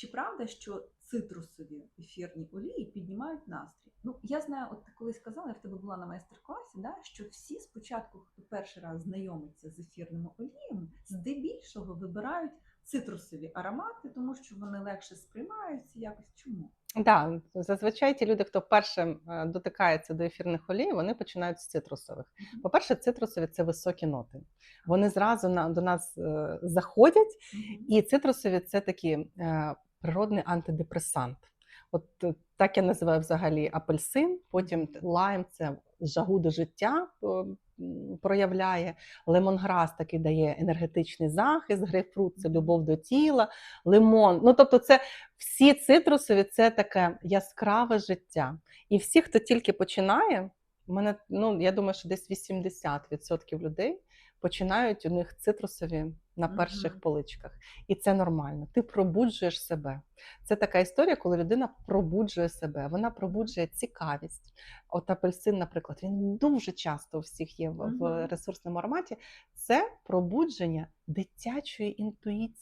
Чи правда, що цитрусові ефірні олії піднімають настрій? Ну, я знаю, от ти колись казала, я в тебе була на майстер-класі, да, що всі спочатку, хто перший раз знайомиться з ефірними оліями, здебільшого вибирають цитрусові аромати, тому що вони легше сприймаються якось. Чому? Да, зазвичай ті люди, хто першим е, дотикається до ефірних олій, вони починають з цитрусових. По-перше, цитрусові це високі ноти. Вони зразу на, до нас е, заходять, і цитрусові це такий е, природний антидепресант. От е, так я називаю взагалі апельсин, потім лайм це жагу до життя е, проявляє. Лемонграс такий дає енергетичний захист, грейпфрут це любов до тіла, лимон. Ну тобто, це всі цитрусові це таке яскраве життя. І всі, хто тільки починає, у мене ну я думаю, що десь 80% людей починають у них цитрусові на перших поличках. І це нормально. Ти пробуджуєш себе. Це така історія, коли людина пробуджує себе. Вона пробуджує цікавість. От апельсин, наприклад, він дуже часто у всіх є в, в Мгм. ресурсному ароматі. Це пробудження дитячої інтуїції.